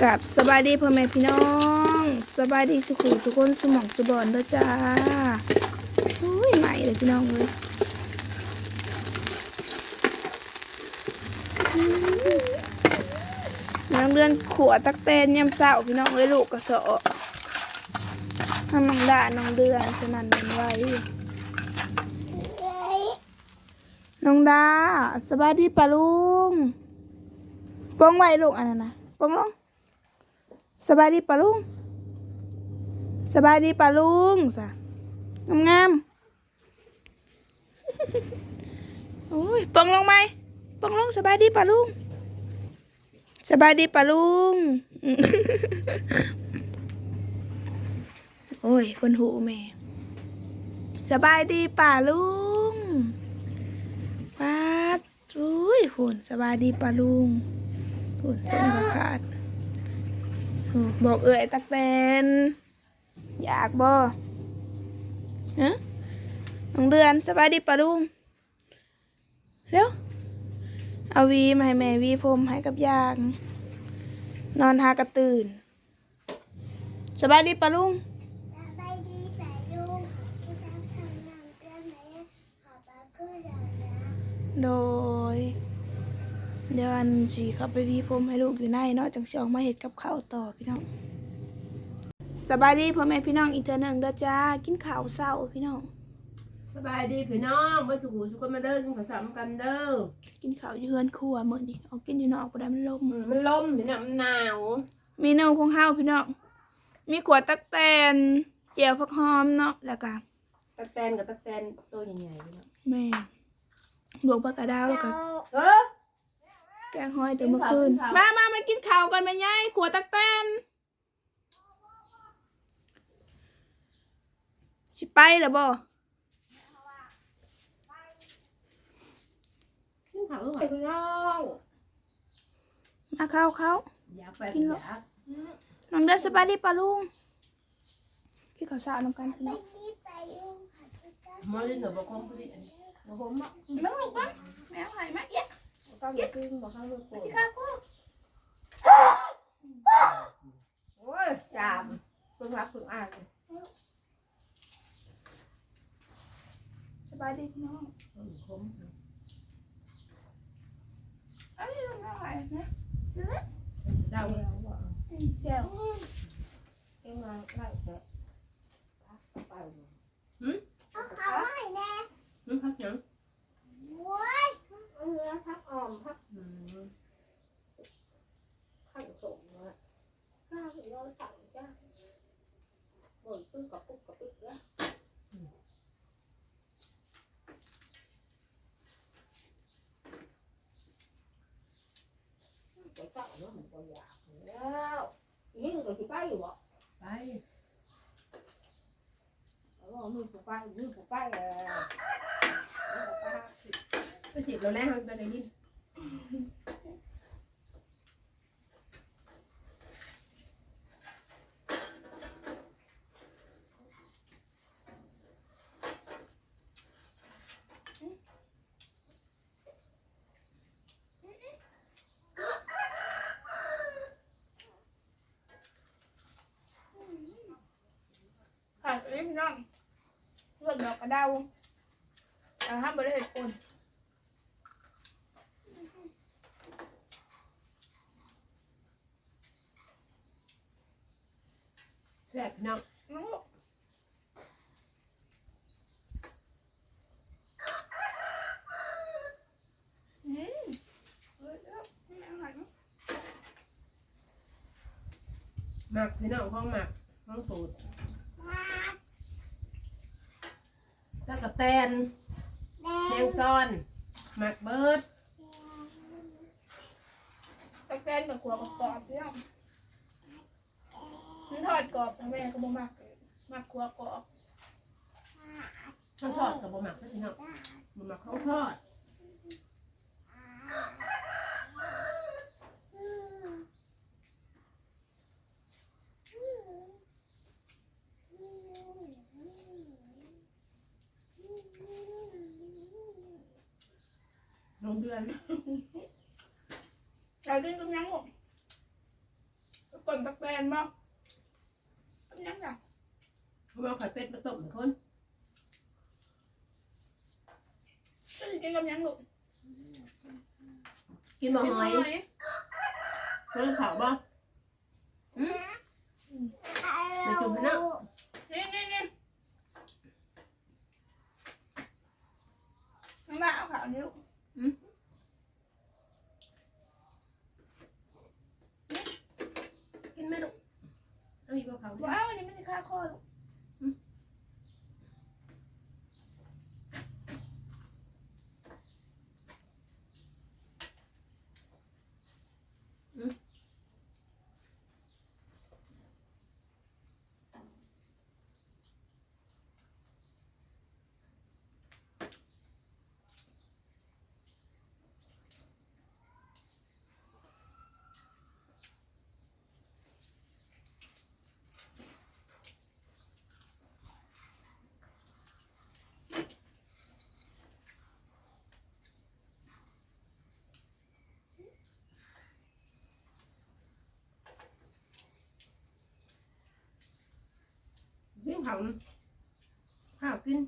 กับสบายดีพ่อแม่พี่น้องสบายดีสุขุทุกคนสมองสุบอนเด้อจ้าอุ้ยใหม่เลยพี่น้องเลยน้องเดือนขวตักเตนยำเจ้าพี่น้องเอ้ยลูกกระสอะทำน้องด่าน้องเดือนฉะนั้นมันไว้น้องดาสบายดีปะลุงปองไว้ลูกอันนั้นนะปองลง สบายดีปะลุงสบายดีปะลุงสะงามงามๆโอ้ยปองลงไหมปองลงสบายดีปะลุงสบายดีปะลุงอืมโอ้ย คนหูแม่ สบายดีป่าลุงป้าดอุ้ยหุ่นสบายดีป่าลุงหุ่นเส้นกระขาดอืม บอกเอ่ยตักแตนอยากบ่ฮะน้องเดือนสบายดีปะลุงเร็วเอาวีมาให้แม่วีพรมให้กับยาง นอนหากระตื่น สบายดีปะลุงสบายดีแต่ลุงที่ทำทำนำเพื่อนไหนขอปลาก็รอนะโดย เดี๋ยวอันสีเขาไปวีพรมให้ลูกอยู่ในเนาะจังสิออกมาเห็ดกับข้าวต่อพี่น้องสบายดีพ่อแม่พี่น้องอีกเทอหนึ่งเด้อจ้ากินข้าวเศร้าพี่น้อง สบายดีพี่น้องมาสุขุสุขมาเด้อกินข้าวสามกันเด้อกินข้าวอยู่เฮือนครัวมื้อนี้เอากินอยู่นอกบ่ได้มันลมอืมมันลมพี่น้องมันหนาวเมนูของเฮาพี่น้องมีขวดตักแตนเจียวผักหอมเนาะแล้วก็ตะแตนกับตะแตนตัวใหญ่ๆพี่น้องแม่บวกผักกระดาวแล้วก็เออ แกงหอยแต่เมื่อคืนกินข้าวมามามากินข้าวกันแม่ยายขวดตักแตนสิไปหรือบ่กินข้าวเออพี่น้องมาเข้าเข้าอยากไปกินอแล้วยากน้องเดินสบายดีปะลุงพี่ขอสาวน้ำกันพี่ไม่น้องดีไปลุงขอทุกท่านมาเล่นหนูบอกคงพูดอันนี้บอกคงมาแม่ลูกบ้างแม่หายมาเอ๊ะ ข้าวเยอะขึ้นบอกข้าวลูกโป่งข้าวกูโอ้ยจามเพิ่งรักเพิ่งอ่านเลยสบายดีพี่น้องอืมคมเอ้ยน้องแม่หายนะเดาแล้วว่าอืมเจียวเอ็งมาไล่แกะไปเลยเอาเขาให้แน่อืมพักยังโว้ย เอาเนื้อพักอ่อมพักอืมข้าวส่งมาข้าวถึงเราสั่งจ้าบ่นปึ๊กกับปุ๊กกับปึ๊กแล้วไปเจ้าเนาะมันก็อยากแล้วนี่มันก็สิไปอยู่บ่ไปเอาว่ามือผู้ไปมือผู้ไปเออไป สิเราแน่มันไปได้ยินค่ะเอ้ยพี่น้องเลือกดอกกระเดาแต่ห้ามบริเหตุคน แซ่บพี่น้องน้องลูกอืมเอ้ยเอ้ยแม่หายเนาะหมักพี่น้องห้องหมักห้องสูตรแล้วก็แตนแดแมงงซ้อน หมักเบิร์ดตะแกรงกับขัวกับกรอบพี่น้อง มันทอดกรอบนะแม่ก็บ่มักมักขัวกรอบข้าวทอดกับบะหมักนะพี่น้องบะหมักข้าวทอดลงเดือนเราดิ้นตรงยังหมดนตะแกรงบ่กับ ยังไงเขาเอาไข่เป็ดมาต้มเหมือนคนจะกินกับยังลูกกินบ่หอยกินเพิ่นข่าวบ่ไม่จุ่มนะนี่นี่นี่น้ำลายเอาขาวนี่ลูก กินไหมลูกเอาอีกบ่เขา ว้าวอันนี้ไม่ใช่ค่าข้อลูก กินข้าข้าวกิน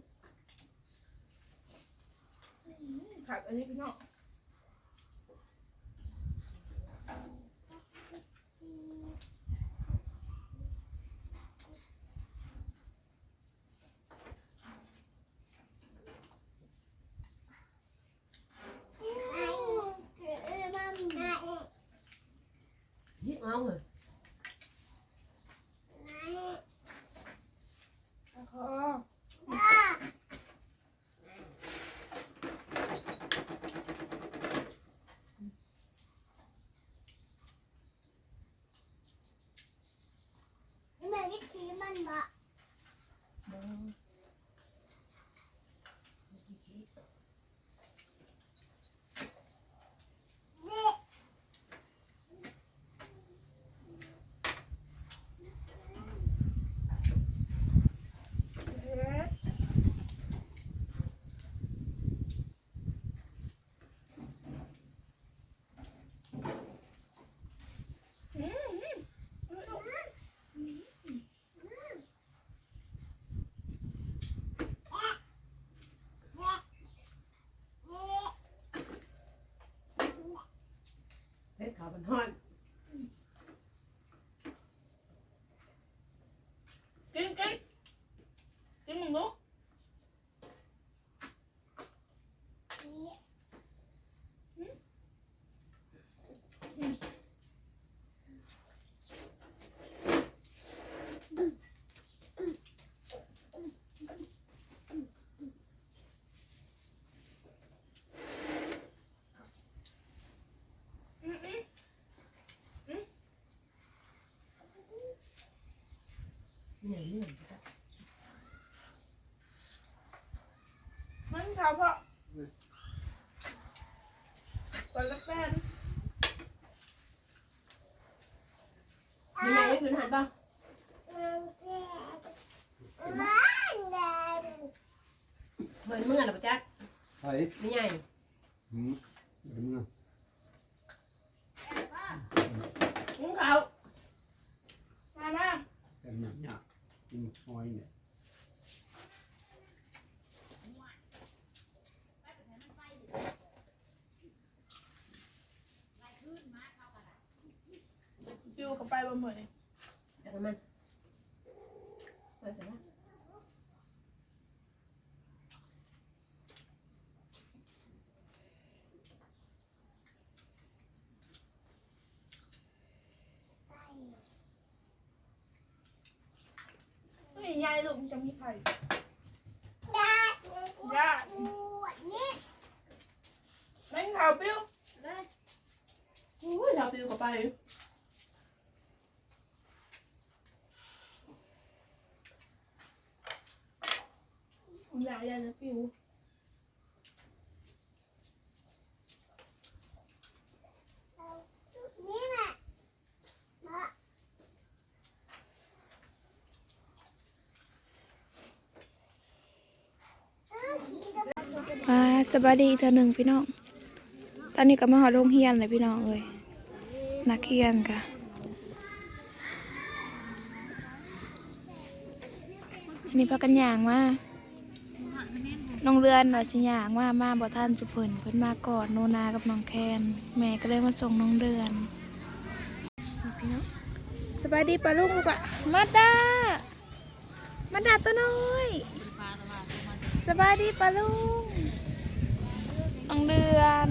ผักอันนี้พี่น้อง あ。 เผ็ดข้าวมันฮ้อน กินกินกินมึงลูก อืมอืม เนี่ยเนี่ย มันขาวเพราะก่อนละแป้น มีอะไรให้กินหันป่ะเบิ่นเมื่อหรอปะจ๊ะ ไผ่ ไม่ ใหญ่หืมเดี๋ยวมึงมึงขาวมามาแต่หนักเนี่ยกินหอยเนี่ยอยู่กับไปบ่เหมือนแล้วก็มันไปเสร็จแล้ว ลูกมันจะมีไข่ได้ยาปวดนี่แม่งขาวปิ้วอุ้ยขาวปิ้วกับไปผมอยากยายจะปิ้ว สบายดีเธอหนึ่งพี่น้อง ตอนนี้ก็มาหอดโรงเรียนเลยพี่น้องเอ้ยนักเรียนค่ะอันนี้พักกันย่างว่าน้องเรือนว่าสิย่างว่ามาบอท่านจุเพิ่นเพิ่นมาก่อนโนนากับน้องแคนแม่ก็เลยมาส่งน้องเรือนพี่น้องสบายดีปะลุงลูกอะมาดามาดาตัวน้อยสบายดีปะลุง น้องเดือน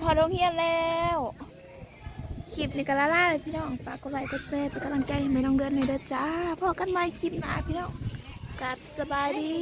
พอโรงเรียนแล้วคลิปนี้ก็ละล่าเลยพี่น้องฝากกดไลค์กดแชร์เป็นกำลังใจให้ไม่ต้องเดือนในอยเด้อจ้าพอกันใหม่คลิปหน้าพี่น้องกลับสบายดี